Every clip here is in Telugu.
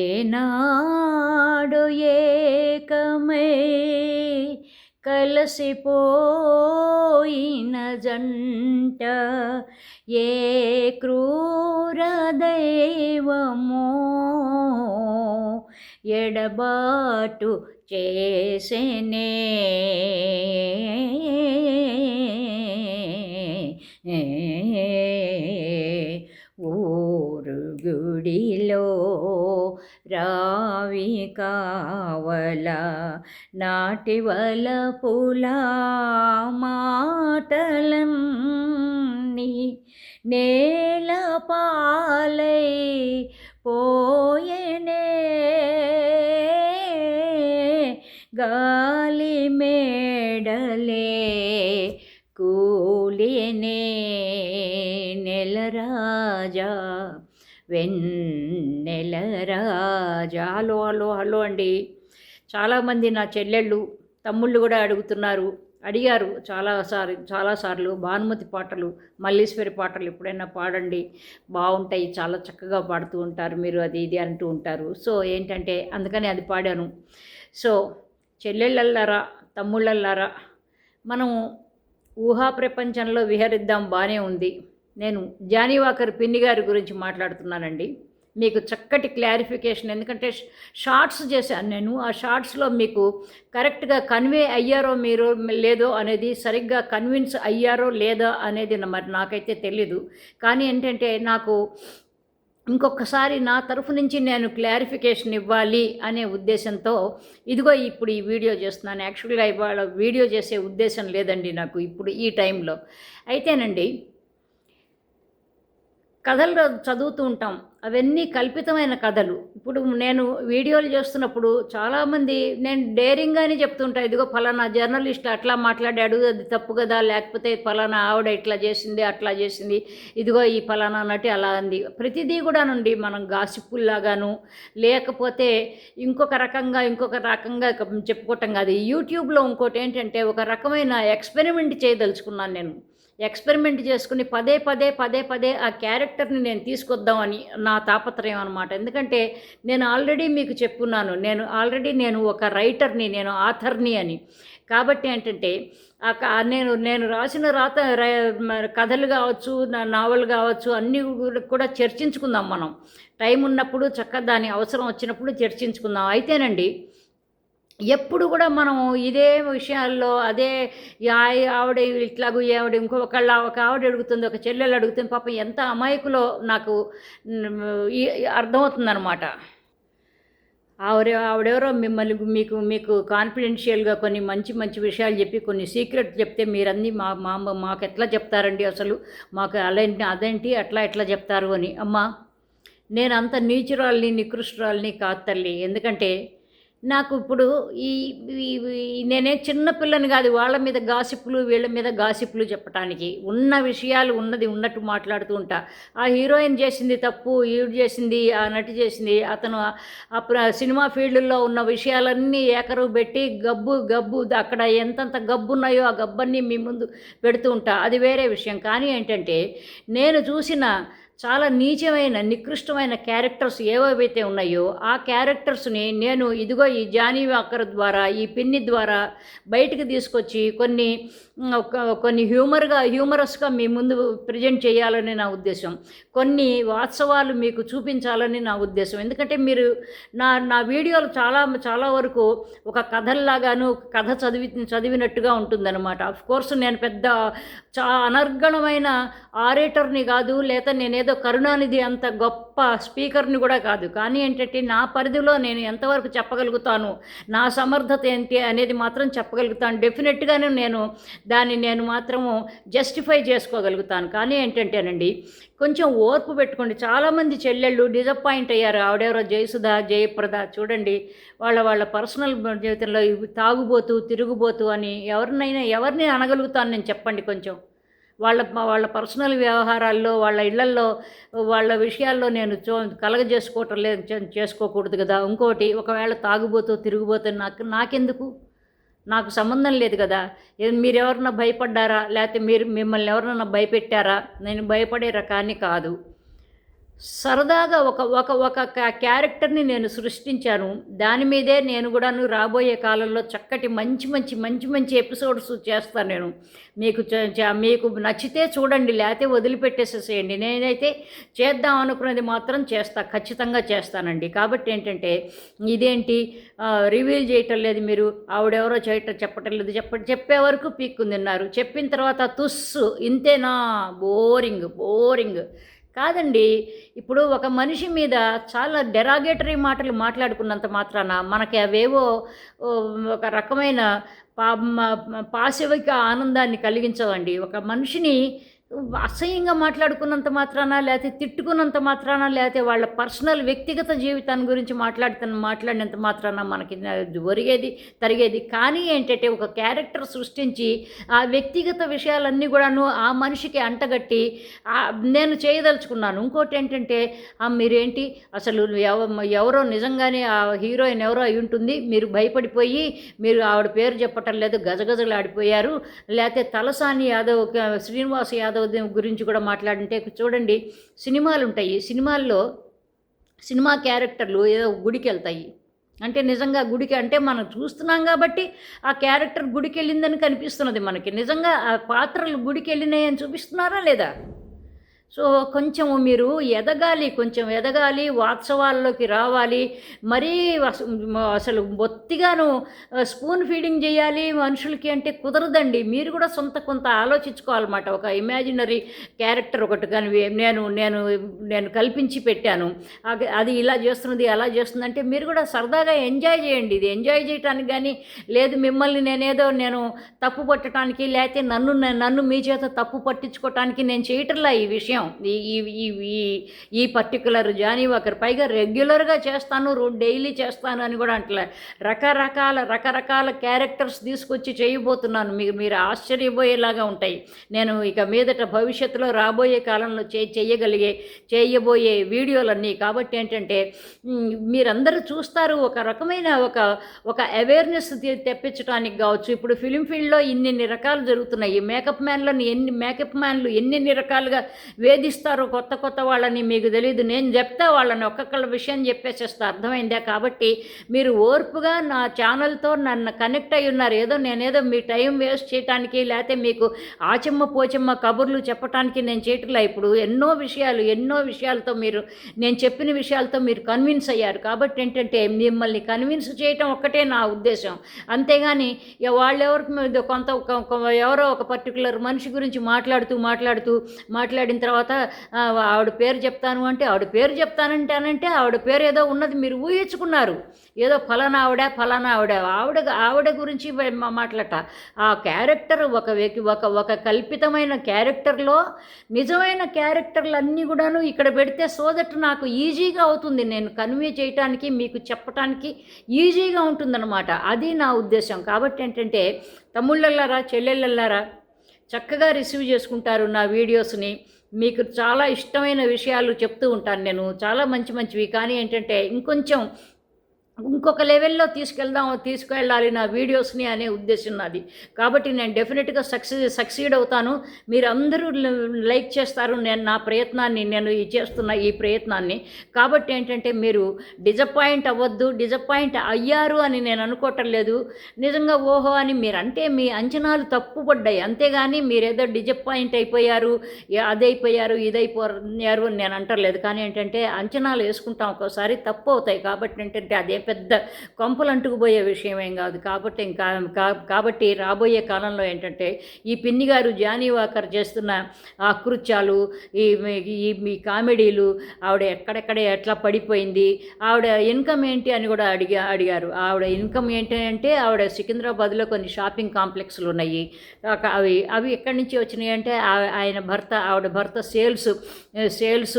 ఏనాడు ఏకమే కలసిపోయిన జంట ఏ క్రూర దైవమో ఎడబాటు చేసేనే వాటివల వలపుల మాటలన్నీ నేల పాలై పోయెనే. గాలి మేడలే కూలినే నెలరాజా వెన్నెల రాజా. హలో హలో హలో అండి. చాలామంది నా చెల్లెళ్ళు తమ్ముళ్ళు కూడా అడుగుతున్నారు. అడిగారు చాలాసారి చాలాసార్లు భానుమతి పాటలు మల్లీశ్వరి పాటలు ఎప్పుడైనా పాడండి. బాగుంటాయి చాలా చక్కగా పాడుతూ ఉంటారు మీరు అది ఇది అంటూ ఉంటారు. సో ఏంటంటే అందుకని అది పాడాను. సో చెల్లెళ్ళల్లారా తమ్ముళ్ళల్లారా మనం ఊహా ప్రపంచంలో విహరిద్దాం బాగానే ఉంది. నేను జానీవాకర్ పిన్ని గారి గురించి మాట్లాడుతున్నానండి. మీకు చక్కటి క్లారిఫికేషన్. ఎందుకంటే షార్ట్స్ చేశాను నేను. ఆ షార్ట్స్లో మీకు కరెక్ట్గా కన్వే అయ్యారో మీరు లేదో అనేది సరిగ్గా కన్విన్స్ అయ్యారో లేదా అనేది మరి నాకైతే తెలీదు. కానీ ఏంటంటే నాకు ఇంకొకసారి నా తరఫు నుంచి నేను క్లారిఫికేషన్ ఇవ్వాలి అనే ఉద్దేశంతో ఇదిగో ఇప్పుడు ఈ వీడియో చేస్తున్నాను. యాక్చువల్గా ఇవాళ వీడియో చేసే ఉద్దేశం లేదండి నాకు ఇప్పుడు ఈ టైంలో. అయితేనండి కథలు చదువుతూ ఉంటాం. అవన్నీ కల్పితమైన కథలు. ఇప్పుడు నేను వీడియోలు చేస్తున్నప్పుడు చాలామంది నేను డేరింగ్గానే చెప్తుంటా ఇదిగో ఫలానా జర్నలిస్ట్ అట్లా మాట్లాడాడు అది తప్పు కదా లేకపోతే ఫలానా ఆవిడ ఇట్లా చేసింది అట్లా చేసింది ఇదిగో ఈ ఫలానా నటి అలా అంది. ప్రతిదీ కూడా నుండి మనం గాసిప్పుల్లాగాను లేకపోతే ఇంకొక రకంగా ఇంకొక రకంగా చెప్పుకోవటం కాదు. యూట్యూబ్లో ఇంకోటి ఏంటంటే ఒక రకమైన ఎక్స్పెరిమెంట్ చేయదలుచుకున్నాను నేను. ఎక్స్పెరిమెంట్ చేసుకుని పదే పదే పదే పదే ఆ క్యారెక్టర్ని నేను తీసుకొద్దామని నా తాపత్రయం అనమాట ఎందుకంటే నేను ఆల్రెడీ మీకు చెప్పున్నాను నేను ఆల్రెడీ నేను ఒక రైటర్ని నేను ఆథర్ని అని. కాబట్టి ఏంటంటే నేను నేను రాసిన రాత కథలు కావచ్చు నావల్ కావచ్చు అన్నీ కూడా చర్చించుకుందాం మనం. టైం ఉన్నప్పుడు చక్కగా దాని అవసరం వచ్చినప్పుడు చర్చించుకుందాం. అయితేనండి ఎప్పుడు కూడా మనం ఇదే విషయాల్లో అదే ఆవిడ ఇట్లాగూ ఆవిడ ఇంకొకళ్ళ ఒక ఆవిడ అడుగుతుంది ఒక చెల్లెలు అడుగుతుంది పాపం ఎంత అమాయకులో నాకు అర్థమవుతుందనమాట ఆవిడ ఆవిడెవరో మిమ్మల్ని మీకు మీకు కాన్ఫిడెన్షియల్గా కొన్ని మంచి మంచి విషయాలు చెప్పి కొన్ని సీక్రెట్ చెప్తే మీరన్నీ మా మా మాకు ఎట్లా చెప్తారండి అసలు? మాకు అలాంటి అదేంటి అట్లా ఎట్లా చెప్తారు అని. అమ్మా నేను అంత నీచురాల్ని నికృష్టురాల్ని కాదు తల్లి. ఎందుకంటే నాకు ఇప్పుడు ఈ నేనే చిన్నపిల్లని కాదు వాళ్ళ మీద గాసిప్లు వీళ్ళ మీద గాసిప్లు చెప్పడానికి ఉన్న విషయాలు ఉన్నది ఉన్నట్టు మాట్లాడుతూ ఉంటా. ఆ హీరోయిన్ చేసింది తప్పు ఈవిడ చేసింది ఆ నటి చేసింది అతను అప్పుడు సినిమా ఫీల్డ్లో ఉన్న విషయాలన్నీ ఏకరు పెట్టి గబ్బు గబ్బు అక్కడ ఎంతంత గబ్బు ఉన్నాయో ఆ గబ్బన్నీ మీ ముందు పెడుతూ ఉంటా. అది వేరే విషయం. కానీ ఏంటంటే నేను చూసిన చాలా నీచమైన నికృష్టమైన క్యారెక్టర్స్ ఏవైతే ఉన్నాయో ఆ క్యారెక్టర్స్ని నేను ఇదిగో ఈ జానీ వాకర్ ద్వారా ఈ పిన్ని ద్వారా బయటికి తీసుకొచ్చి కొన్ని కొన్ని హ్యూమర్గా హ్యూమరస్గా మీ ముందు ప్రజెంట్ చేయాలని నా ఉద్దేశం. కొన్ని వాస్తవాలు మీకు చూపించాలని నా ఉద్దేశం. ఎందుకంటే మీరు నా నా వీడియోలు చాలా చాలా వరకు ఒక కథల్లాగాను కథ చదివి చదివినట్టుగా ఉంటుందన్నమాట. అఫ్ కోర్స్ నేను పెద్ద చా అనర్గణమైన ఆరేటర్ని కాదు లేదా నేనేదో కరుణానిధి అంత గొప్ప స్పీకర్ని కూడా కాదు. కానీ ఏంటంటే నా పరిధిలో నేను ఎంతవరకు చెప్పగలుగుతాను నా సమర్థత ఏంటి అనేది మాత్రం చెప్పగలుగుతాను. డెఫినెట్గానే నేను దాన్ని నేను మాత్రము జస్టిఫై చేసుకోగలుగుతాను. కానీ ఏంటంటేనండి కొంచెం ఓర్పు పెట్టుకోండి. చాలామంది చెల్లెళ్ళు డిజపాయింట్ అయ్యారు. ఆవిడెవరో జయసుధ జయప్రద చూడండి. వాళ్ళ వాళ్ళ పర్సనల్ జీవితంలో తాగుబోతూ తిరుగుబోతూ అని ఎవరినైనా ఎవరిని అనగలుగుతాను నేను చెప్పండి కొంచెం. వాళ్ళ వాళ్ళ పర్సనల్ వ్యవహారాల్లో వాళ్ళ ఇళ్ళల్లో వాళ్ళ విషయాల్లో నేను చో కలగజేసుకోవటం లేదు చేసుకోకూడదు కదా. ఇంకోటి ఒకవేళ తాగుబోతూ తిరుగుబోతూ నాకు నాకెందుకు? నాకు సంబంధం లేదు కదా. మీరు ఎవరన్నా భయపడ్డారా? లేకపోతే మీరు మిమ్మల్ని ఎవరన్నా భయపెట్టారా? నేను భయపడే రకాన్ని కాదు. సరదాగా ఒక ఒక ఒక క్యారెక్టర్ని నేను సృష్టించాను. దాని మీదే నేను కూడాను రాబోయే కాలంలో చక్కటి మంచి మంచి మంచి మంచి ఎపిసోడ్స్ చేస్తాను నేను. మీకు మీకు నచ్చితే చూడండి లేకపోతే వదిలిపెట్టేసేసేయండి. నేనైతే చేద్దాం అనుకున్నది మాత్రం చేస్తా ఖచ్చితంగా చేస్తానండి. కాబట్టి ఏంటంటే ఇదేంటి? రివీల్ చేయటం లేదు మీరు. ఆవిడెవరో చేయటం చెప్పటం లేదు. చెప్ప చెప్పే వరకు పీక్కు తిన్నారు చెప్పిన తర్వాత తుస్సు ఇంతేనా? Boring boring. కాదండి. ఇప్పుడు ఒక మనిషి మీద చాలా డెరాగేటరీ మాటలు మాట్లాడుకున్నంత మాత్రాన మనకి అవేవో ఒక రకమైన పా పాశవిక ఆనందాన్ని కలిగించవండి. ఒక మనిషిని అసహ్యంగా మాట్లాడుకున్నంత మాత్రాన లేకపోతే తిట్టుకున్నంత మాత్రాన లేకపోతే వాళ్ళ పర్సనల్ వ్యక్తిగత జీవితాన్ని గురించి మాట్లాడుతున్న మాట్లాడినంత మాత్రాన మనకి ఒరిగేది తరిగేది. కానీ ఏంటంటే ఒక క్యారెక్టర్ సృష్టించి ఆ వ్యక్తిగత విషయాలన్నీ కూడాను ఆ మనిషికి అంటగట్టి నేను చేయదలుచుకున్నాను. ఇంకోటి ఏంటంటే మీరేంటి? అసలు ఎవరో నిజంగానే ఆ హీరోయిన్ ఎవరో అయి ఉంటుంది. మీరు భయపడిపోయి మీరు ఆవిడ పేరు చెప్పటం లేదు. గజగజలాడిపోయారు. లేకపోతే తలసాని యాదవ్ శ్రీనివాస్ యాదవ్ ఉదయం గురించి కూడా మాట్లాడుంటే చూడండి సినిమాలు ఉంటాయి సినిమాల్లో సినిమా క్యారెక్టర్లు ఏదో గుడికి వెళ్తాయి అంటే నిజంగా గుడికి అంటే మనం చూస్తున్నాం కాబట్టి ఆ క్యారెక్టర్ గుడికి వెళ్ళిందని కనిపిస్తున్నది మనకి. నిజంగా ఆ పాత్రలు గుడికి వెళ్ళినాయని చూపిస్తున్నారా లేదా? సో కొంచెం మీరు ఎదగాలి కొంచెం ఎదగాలి వాత్సవాల్లోకి రావాలి. మరీ అసలు బొత్తిగాను స్పూన్ ఫీడింగ్ చేయాలి మనుషులకి అంటే కుదరదండి. మీరు కూడా సొంత కొంత ఆలోచించుకోవాలన్నమాట. ఒక ఇమాజినరీ క్యారెక్టర్ ఒకటి కానీ నేను నేను నేను కల్పించి పెట్టాను. అది- అది ఇలా చేస్తున్నది అలా చేస్తుంది అంటే మీరు కూడా సరదాగా ఎంజాయ్ చేయండి. ఇది ఎంజాయ్ చేయటానికి కానీ లేదు మిమ్మల్ని నేనేదో నేను తప్పు పట్టడానికి లేకపోతే నన్ను నన్ను మీ చేత తప్పు పట్టించుకోవటానికి నేను చేయటంలా ఈ విషయం. ఈ ఈ- ఈ ఈ ఈ పర్టికులర్ జానీ ఒకరి. పైగా రెగ్యులర్గా చేస్తాను డైలీ చేస్తాను అని కూడా అంటలే. రకరకాల రకరకాల క్యారెక్టర్స్ తీసుకొచ్చి చేయబోతున్నాను. మీరు మీరు ఆశ్చర్యపోయేలాగా ఉంటాయి. నేను ఇక మీదట భవిష్యత్తులో రాబోయే కాలంలో చే చేయగలిగే చేయబోయే వీడియోలన్నీ. కాబట్టి ఏంటంటే మీరందరూ చూస్తారు ఒక రకమైన ఒక ఒక అవేర్నెస్ తెప్పించడానికి కావచ్చు. ఇప్పుడు ఫిలిం ఫీల్డ్లో ఇన్నిన్ని రకాలు జరుగుతున్నాయి. మేకప్ మ్యాన్లను ఎన్ని మేకప్ మ్యాన్లు ఎన్నిన్ని రకాలుగా వేధిస్తారో కొత్త కొత్త వాళ్ళని మీకు తెలియదు నేను చెప్తా వాళ్ళని ఒక్కొక్కళ్ళ విషయం చెప్పేసేస్తా అర్థమైందా? కాబట్టి మీరు ఓర్పుగా నా ఛానల్తో నన్ను కనెక్ట్ అయి ఉన్నారు. ఏదో నేనేదో మీ టైం వేస్ట్ చేయడానికి లేకపోతే మీకు ఆచమ్మ పోచమ్మ కబుర్లు చెప్పడానికి నేను చేయట్లా. ఇప్పుడు ఎన్నో విషయాలు ఎన్నో విషయాలతో మీరు నేను చెప్పిన విషయాలతో మీరు కన్విన్స్ అయ్యారు. కాబట్టి ఏంటంటే మిమ్మల్ని కన్విన్స్ చేయటం ఒక్కటే నా ఉద్దేశం. అంతేగాని వాళ్ళెవరికి కొంత ఒక- ఎవరో ఒక పర్టికులర్ మనిషి గురించి మాట్లాడుతూ మాట్లాడుతూ మాట్లాడిన తర్వాత తర్వాత ఆవిడ పేరు చెప్తాను అంటే ఆవిడ పేరు చెప్తానంటానంటే ఆవిడ పేరు ఏదో ఉన్నది మీరు ఊహించుకున్నారు. ఏదో ఫలానా ఆవిడ ఫలానా ఆవిడ. ఆవిడ ఆవిడ గురించి మా- మాట్లాడట. ఆ క్యారెక్టర్ ఒక వ్యక్తి ఒక ఒక కల్పితమైన క్యారెక్టర్లో నిజమైన క్యారెక్టర్లు అన్నీ కూడాను ఇక్కడ పెడితే సోదట్టు నాకు ఈజీగా అవుతుంది. నేను కన్వే చేయటానికి మీకు చెప్పటానికి ఈజీగా ఉంటుందన్నమాట. అది నా ఉద్దేశం. కాబట్టి ఏంటంటే తమ్ముళ్ళల్లారా చెల్లెళ్ళల్లారా చక్కగా రిసీవ్ చేసుకుంటారు నా వీడియోస్ని. మీకు చాలా ఇష్టమైన విషయాలు చెప్తూ ఉంటాను నేను. చాలా మంచి మంచివి. కానీ ఏంటంటే ఇంకొంచెం ఇంకొక లెవెల్లో తీసుకెళ్దాం తీసుకెళ్ళాలి నా వీడియోస్ని అనే ఉద్దేశం నాది. కాబట్టి నేను డెఫినెట్గా సక్సెస్ సక్సీడ్ అవుతాను. మీరు అందరూ లైక్ చేస్తారు నేను నా ప్రయత్నాన్ని నేను చేస్తున్న ఈ ప్రయత్నాన్ని. కాబట్టి ఏంటంటే మీరు డిజపాయింట్ అవ్వద్దు డిజపాయింట్ అయ్యారు అని నేను అనుకోవటం లేదు. నిజంగా ఓహో అని మీరు అంటే మీ అంచనాలు తప్పుపడ్డాయి. అంతేగాని మీరేదో డిజపాయింట్ అయిపోయారు అదైపోయారు ఇదైపోయారు అని నేను అంటలేదు. కానీ ఏంటంటే అంచనాలు వేసుకుంటాం ఒక్కోసారి తప్పు అవుతాయి. కాబట్టి ఏంటంటే అదే పెద్ద కొంపలు అంటుకుపోయే విషయం ఏం కాదు. కాబట్టి ఇంకా కా- కాబట్టి రాబోయే కాలంలో ఏంటంటే ఈ పిన్ని గారు జానీ వాకర్ చేస్తున్న ఆకృత్యాలు ఈ ఈ మీ కామెడీలు ఆవిడ ఎక్కడెక్కడ ఎట్లా పడిపోయింది ఆవిడ ఇన్కమ్ ఏంటి అని కూడా అడిగా అడిగారు. ఆవిడ ఇన్కమ్ ఏంటి అంటే ఆవిడ సికింద్రాబాద్లో కొన్ని షాపింగ్ కాంప్లెక్స్లు ఉన్నాయి. అవి అవి ఎక్కడి నుంచి వచ్చినాయి అంటే ఆ- ఆయన భర్త ఆవిడ భర్త సేల్స్ సేల్స్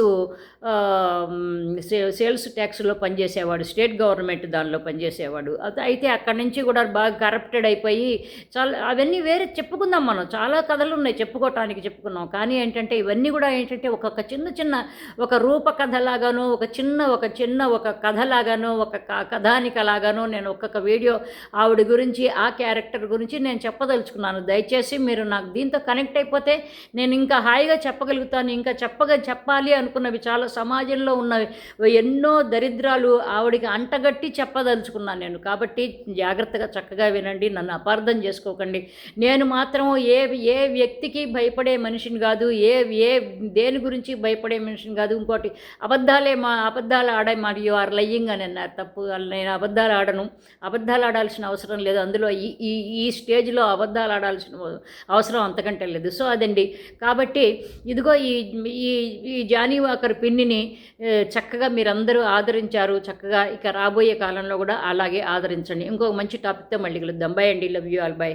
సేల్స్ ట్యాక్స్లో పనిచేసేవాడు స్టేట్ గవర్నమెంట్ దానిలో పనిచేసేవాడు. అది అయితే అక్కడి నుంచి కూడా బాగా కరప్టెడ్ అయిపోయి చాలా అవన్నీ వేరే చెప్పుకుందాం మనం. చాలా కథలు ఉన్నాయి చెప్పుకోవటానికి చెప్పుకున్నాం. కానీ ఏంటంటే ఇవన్నీ కూడా ఏంటంటే ఒక్కొక్క చిన్న చిన్న ఒక రూపకథలాగాను ఒక చిన్న ఒక చిన్న ఒక కథలాగాను ఒక క- కథానికలాగాను నేను ఒక్కొక్క వీడియో ఆవిడ గురించి ఆ క్యారెక్టర్ గురించి నేను చెప్పదలుచుకున్నాను. దయచేసి మీరు నాకు దీంతో కనెక్ట్ అయిపోతే నేను ఇంకా హాయిగా చెప్పగలుగుతాను ఇంకా చెప్పగా చెప్పాలి అనుకున్నవి చాలా సమాజంలో ఉన్న ఎన్నో దరిద్రాలు ఆవిడికి అంటగట్టి చెప్పదలుచుకున్నాను నేను. కాబట్టి జాగ్రత్తగా చక్కగా వినండి నన్ను అపార్థం చేసుకోకండి. నేను మాత్రం ఏ ఏ వ్యక్తికి భయపడే మనిషిని కాదు ఏ ఏ దేని గురించి భయపడే మనిషిని కాదు ఇంకోటి అబద్ధాలే మా అబద్ధాలు ఆడే మరియు ఆర్ లయ్యింగ్ అని అన్నారు. తప్పు నేను అబద్ధాలు ఆడను అబద్ధాలు ఆడాల్సిన అవసరం లేదు. అందులో ఈ ఈ ఈ స్టేజ్లో అబద్ధాలు ఆడాల్సిన అవసరం అంతకంటే లేదు. సో అదండి. కాబట్టి ఇదిగో ఈ ఈ ఈ జానీ వాకర్ పిన్ దీనిని చక్కగా మీరందరూ ఆదరించారు. చక్కగా ఇక రాబోయే కాలంలో కూడా అలాగే ఆదరించండి. ఇంకొక మంచి టాపిక్తో మళ్ళీ కలుద్దాం. బై అండి. Love you all by